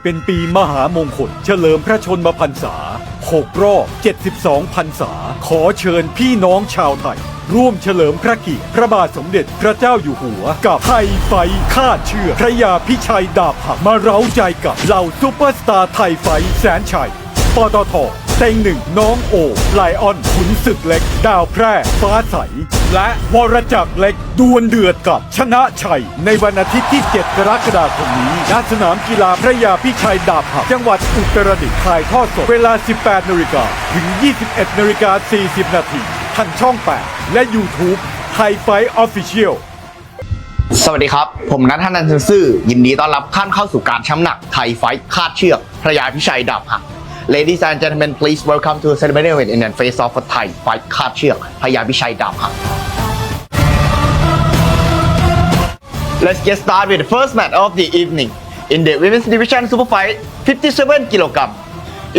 ้เป็นปีมหามงคล เฉลิมพระชนมพรรษา 6 รอบ 72 พรรษา ขอเชิญพี่น้องชาวไทย ร่วมเฉลิมพระเกียรติพระบาทสมเด็จพระเจ้าอยู่หัว กับไทยไฟข้าเชื่อ พระยาพิชัยดาบหักมาเร้าใจกับเหล่าซูเปอร์สตาร์ไทยไฟแสนชัย ปตท เต็งหนึ่งน้องโอไลออนขุนศึกเล็ก ดาวแพร่ ฟ้าใส และวรจักรเล็กดวลเดือดกับชนะชัย ในวันอาทิตย์ที่ 7 กรกฎาคมนี้ณสนามกีฬาพระยาพิชัยดาบหักจังหวัดอุตรดิตถ์ถ่ายทอดสดเวลา 18นาฬิกาถึง 21นาฬิกา40นาทีทางช่อง 8 และ YouTube ไทยไฟออฟฟิเชียลสวัสดีครับ ผมนัทธนันซื่อ ยินดีต้อนรับท่านเข้าสู่การช้ำหนักไทยไฟคาดเชือกพระยาพิชัยดาบหัก Ladies and gentlemen please welcome to celebrating with Indian face off for Thai fight คาดเชือกพยาพิชัยดาบหัก Let's get started with the first match of the evening in the women's division super fight 57 kilogram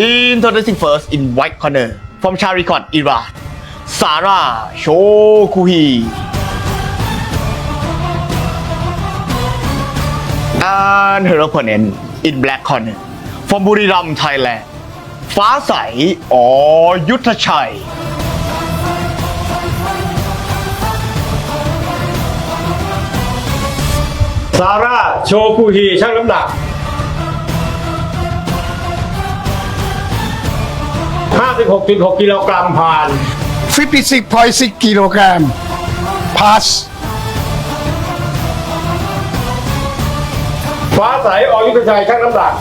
introducing first in white corner from Charikot Iran Sarah Shokuhi and her opponent in black corner from Buriram Thailand ฟ้าใสอยุทธชัย ซาร่า โชกุฮีช่างน้ำหนัก 56.6 กิโลกรัมผ่าน 56.6 kilogram pass ฟ้าใสอยุทธชัยช่างน้ำหนัก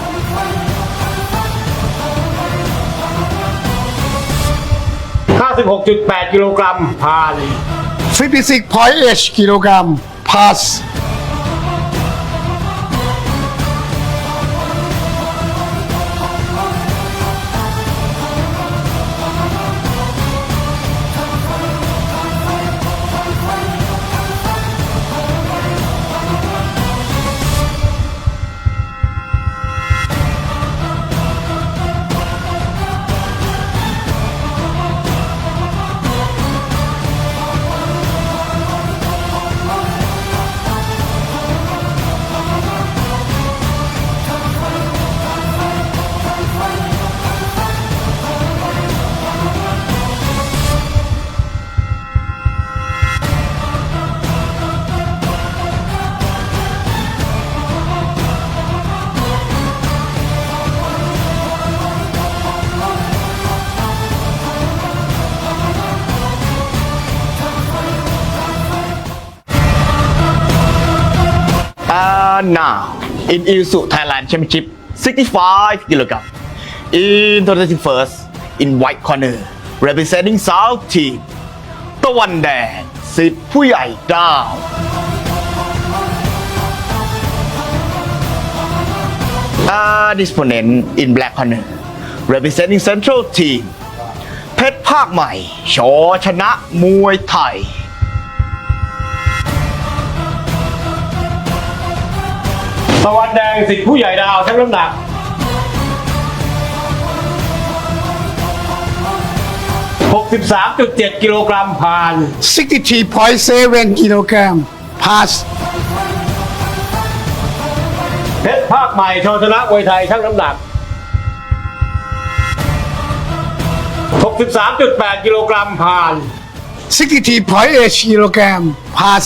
96.8 กิโลกรัมผ่าน56.8กิโลกรัมพาส now in Isuzu Thailand Championship 65 kg introducing first in white corner representing South Team ตะวันแดงสิทธิ์ผู้ใหญ่ดาว and his opponent in black corner representing Central Team เพชรภาคใหม่ชอชนะมวยไทย ตะวันแดงสิทธิผู้ใหญ่ดาวช่างน้ำหนัก 63.7 กิโลกรัมผ่าน 63.7 kilogram pass เพชรภาคใหม่ชอชนะมวยไทยช่างน้ำหนัก 63.8 กิโลกรัมผ่าน63.8 kilogram pass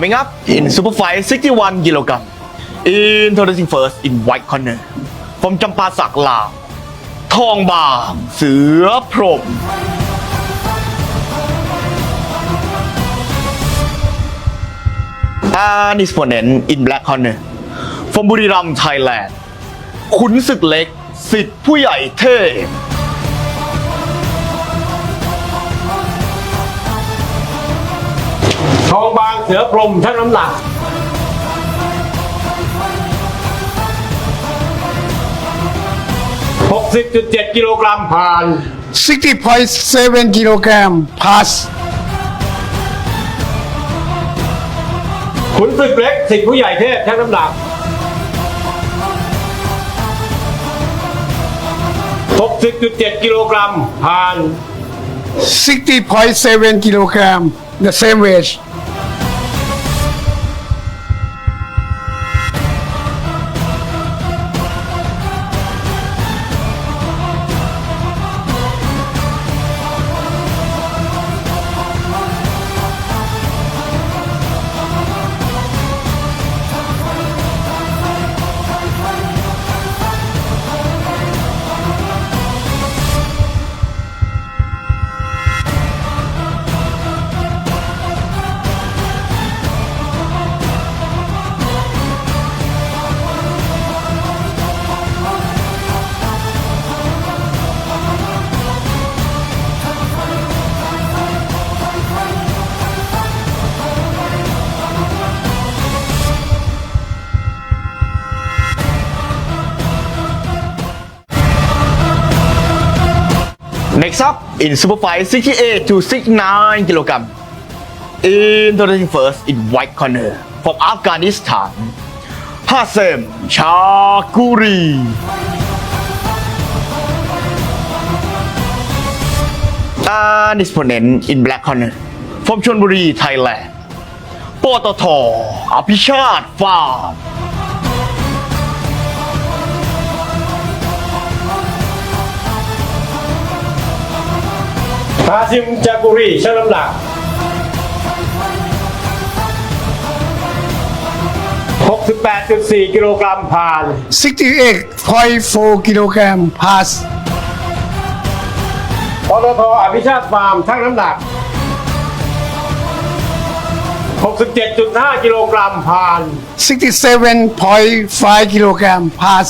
Coming up in super fight 61 kilogram introducing first in white corner from จำปาสักลาวทองบางเสือพรหม and his opponent in black corner from บุรีรัมย์ไทยแลนด์ขุนศึกเล็กสิทธิ์ผู้ใหญ่เทพ ทองบางเสือพรหมชั่งน้ำหนัก 60.7 กิโลกรัมผ่าน 60.7 kilogram pass ขุนศึกเล็กสิทธิผู้ใหญ่เทพชั่งน้ำหนัก 60.7 กิโลกรัมผ่าน 60.7 kilogram the same weight Next up in super fight 68 to 69 kg. introducing first in white corner from Afghanistan Hasem Chakuri and his opponent in black corner from ชลบุรี Thailand ปตทาติฟาร์มฮาซิมจากุรีชั่งน้ำหนัก 68.4 กิโลกรัมผ่าน 68.4 kilogram pass ปตทอภิชาติฟาร์มชั่งน้ำหนัก 67.5 กิโลกรัมผ่าน 67.5 kilogram pass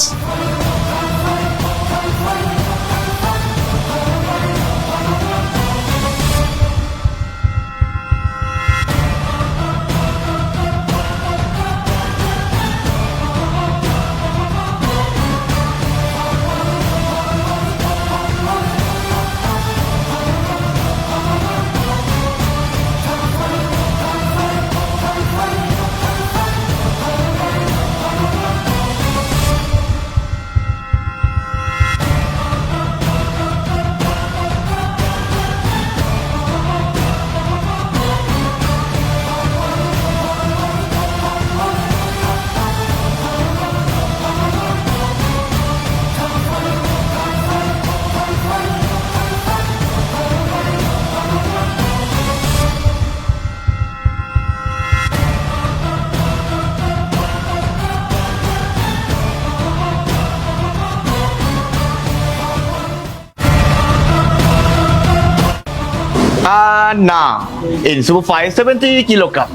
And now in super fight 70 kilogram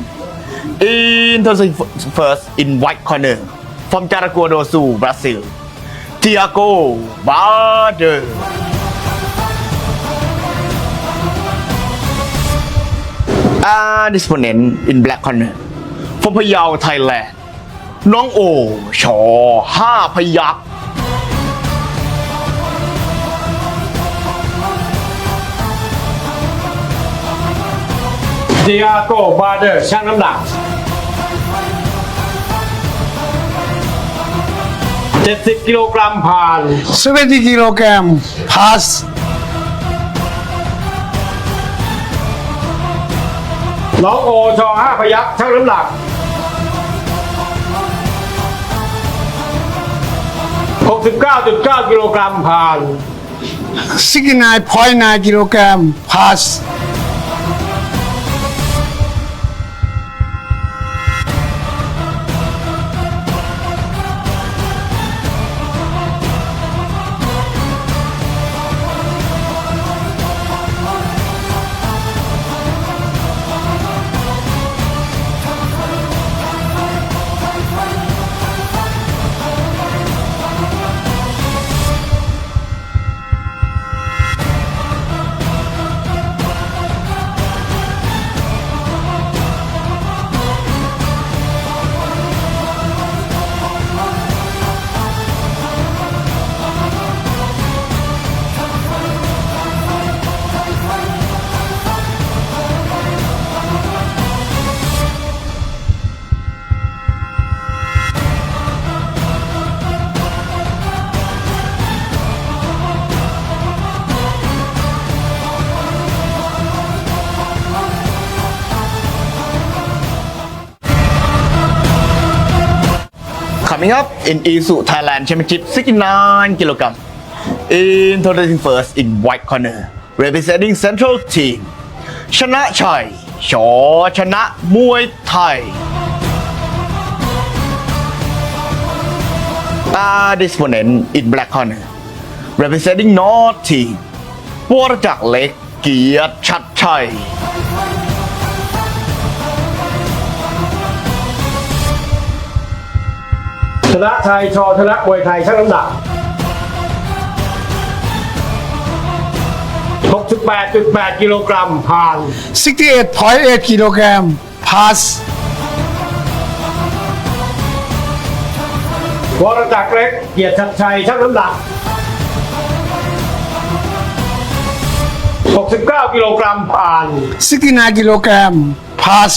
introducing first in white corner from Jaraguá do Sul Brazil Tiago Bader and his opponent in black corner from พะเยา Thailand น้องโอชอห้าพยักษ์ เดียโกบาเดอร์ชั่งน้ำหนัก 70 กิโลกรัมผ่าน 70 kilogram pass น้องโอชอห้าพยักชั่งน้ำหนัก 69.9 กิโลกรัมผ่าน 69.9 kilogram pass Coming up in Isuzu Thailand Championship 69 kilogram introducing first in white corner representing Central Team ชนะชัยชอชนะมวยไทย Our disponent in black corner representing North Team วรจักรเล็กเกียรติชัดชัย ชนะชัยชอชนะมวยไทยช่างน้ำหนัก68.8 กิโลกรัมผ่าน 68.8 กิโลกรัม pass วรจักรเล็กเกียรติชัดชัยช่างน้ำหนัก 69 กิโลกรัมผ่าน 69 กิโลกรัม pass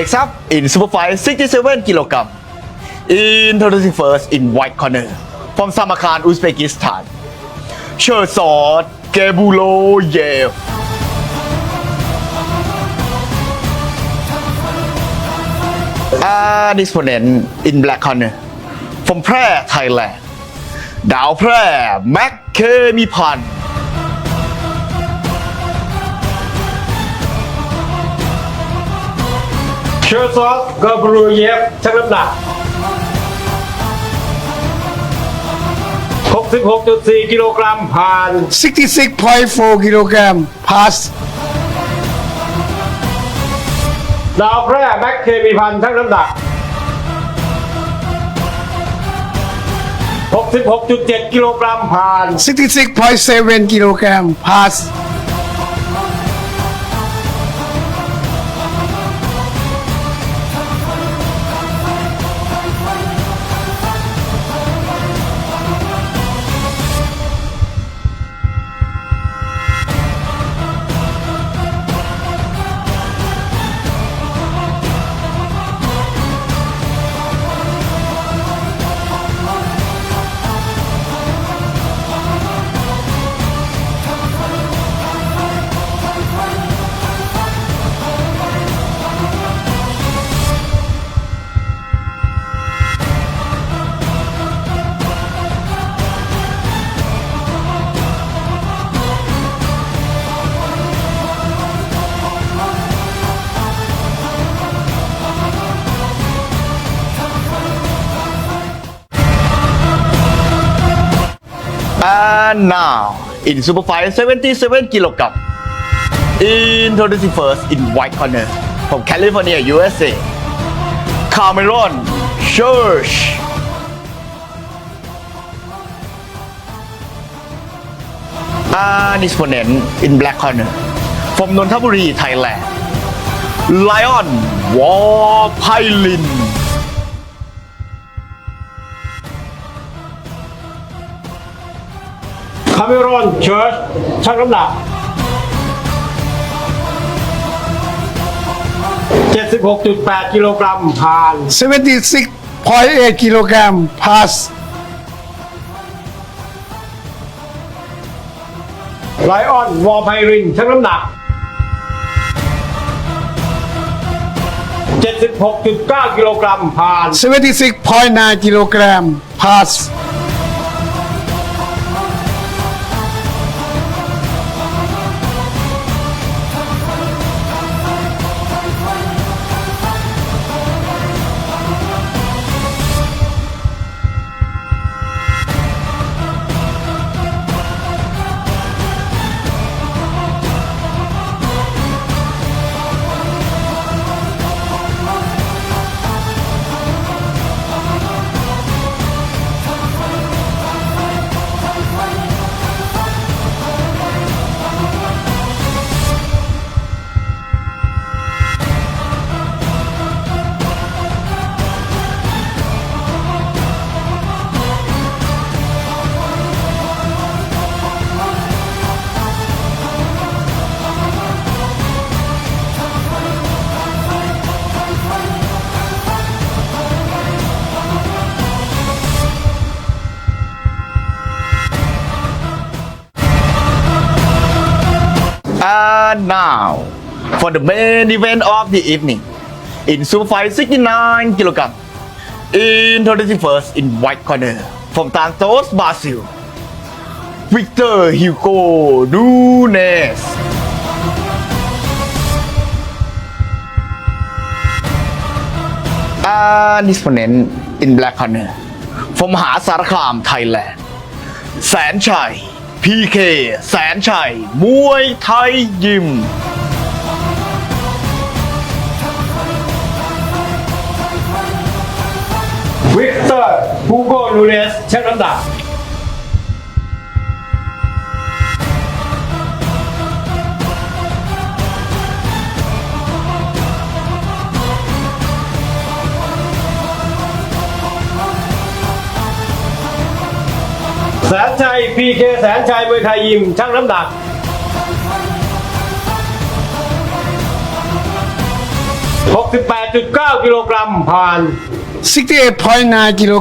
Next up in Superfight 67 kilogram introducing first in white corner from Samarkand Uzbekistan Sherzod Gebuloyev Our disponent in black corner from แพร่ Thailand ดาวแพร่แม็กเคมีพันธ์ เชอร์ซอสเกอร์บรูเยฟช่างน้ำหนัก 66.4 กิโลกรัมผ่าน 66.4กิโลกรัม pass ดาวแพร่แม็กเคมีพันธ์ช่างน้ำหนัก 66.7 กิโลกรัมผ่าน 66.7กิโลกรัม pass And now in Superfight 77 kilogram introducing first in white corner from California USA Cameron Church and his opponent in black corner from Nonthaburi Thailand Lion Warpailin คาเมรอน เชิร์ชช่างน้ำหนัก 76.8 กิโลกรัมผ่าน 76.8กิโลกรัม pass ไลออนวอลไพรินช่างน้ำหนัก 76.9 กิโลกรัมผ่าน 76.9กิโลกรัม pass And now for the main event of the evening in Super Fight 69 kilogram in 21st in white corner from Santos, Brazil Victor Hugo Nunes and his opponent in black corner from มหา พีเคแสนชัย PK แสนชัย มวยไทยยิม วิกเตอร์ฮูโกนูเนสชั่งน้ำหนัก แสนชัยพีเคแสนชัยมวยไทยยิมช่างน้ำหนัก68.9กิโลกรัมผ่าน 68.9กิโ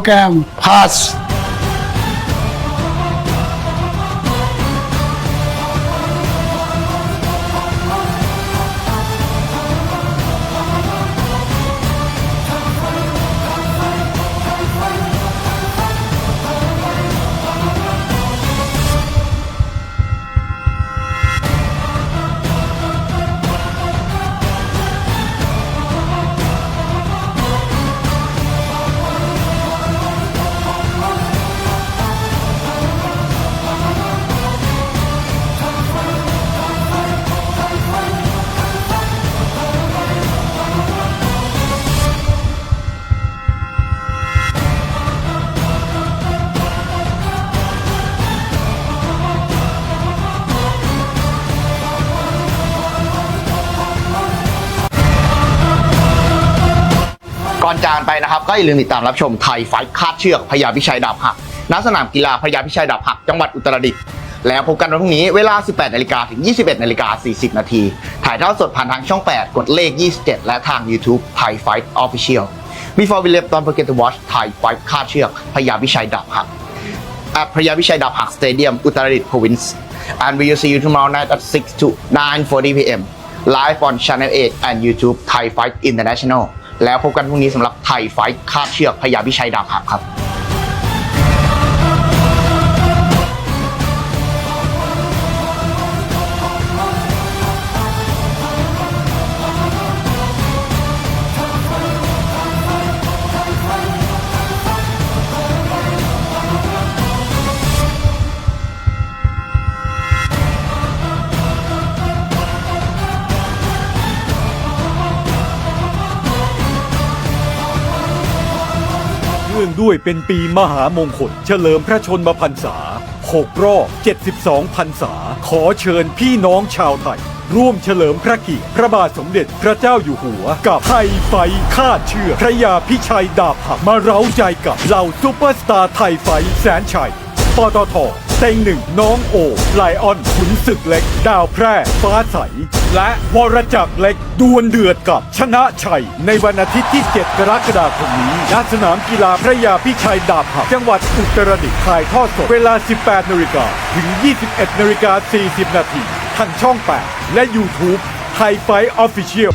อนจานไปนะครับ ก็อย่าลืมติดตามรับชมไทยไฟคาดเชือกพยาพิชัยดาบหักณสนามกีฬาพยาพิชัยดาบหักจังหวัดอุตรดิตถ์แล้วพบกันวันพรุ่งนี้เวลา 18นาฬิกาถึง 21นาฬิกา40นาทีถ่ายทอดสดผ่านทางช่อง 8 กดเลข 27 และทาง YouTube Thai Fight Official Before we left don't forget to watch Thai Fight คาดเชือกพยาพิชัยดาบหัก at พยาพิชัยดาบหักสเตเดียมอุตรดิตถ์ province and we will see you tomorrow night at 6 to 9:40 p.m. live on Channel 8 and YouTube Thai Fight International แล้วพบกันพรุ่งนี้สำหรับไทยไฟท์คาดเชือกพยาพิชัยดาบหักครับ ด้วยเป็นปีมหามงคล เฉลิมพระชนมพรรษา 6 รอบ 72 พรรษา ขอเชิญพี่น้องชาวไทย ร่วมเฉลิมพระเกียรติพระบาทสมเด็จพระเจ้าอยู่หัว กับไทยไฟคาเชื่อพระยาพิชัยดาบหักมาเร้าใจกับเหล่าซูเปอร์สตาร์ไทยไฟแสนชัย ปตท เต็งหนึ่งน้องโอไลออนขุนศึกเล็ก ดาวแพร่ ฟ้าใส และวรจักรเล็กดวลเดือดกับชนะชัย ในวันอาทิตย์ที่ 7 กรกฎาคมนี้ณสนามกีฬาพระยาพิชัยดาบหักจังหวัดอุตรดิตถ์ถ่ายทอดสดเวลา 18นาฬิกาถึง 21นาฬิกา40นาทีทางช่อง 8 และ YouTube ไทยไฟออฟฟิเชียล